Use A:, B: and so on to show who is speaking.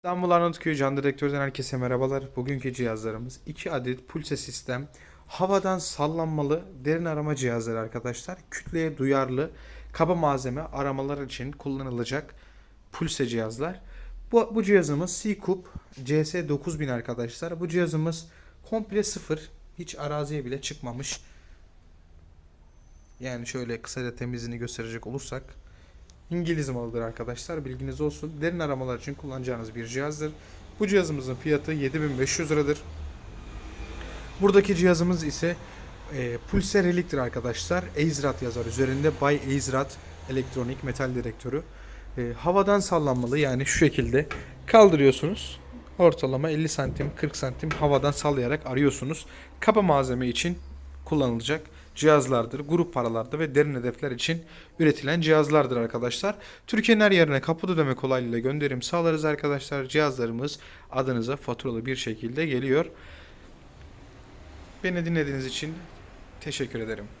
A: İstanbul Arnavutköy Can Direktör'den herkese merhabalar. Bugünkü cihazlarımız 2 adet pulse sistem, havadan sallanmalı derin arama cihazları arkadaşlar. Kütleye duyarlı kaba malzeme aramalar için kullanılacak pulse cihazlar. Bu, bu cihazımız C-Cube CS9000 arkadaşlar. Bu cihazımız komple sıfır. Hiç araziye bile çıkmamış. Yani şöyle kısaca temizliğini gösterecek olursak İngiliz malıdır arkadaşlar. Bilginiz olsun. Derin aramalar için kullanacağınız bir cihazdır. Bu cihazımızın fiyatı 7500 liradır. Buradaki cihazımız ise e, Pulse Relic'tir arkadaşlar. Aizrat yazar üzerinde By Aizrat elektronik metal direktörü. E, havadan sallanmalı yani şu şekilde kaldırıyorsunuz. Ortalama 50 santim 40 santim havadan sallayarak arıyorsunuz. Kaba malzeme için kullanılacak cihazlardır. Grup paralarda ve derin hedefler için üretilen cihazlardır arkadaşlar. Türkiye'nin her yerine kapıda ödeme kolaylığıyla gönderim sağlarız arkadaşlar. Cihazlarımız adınıza faturalı bir şekilde geliyor. Beni dinlediğiniz için teşekkür ederim.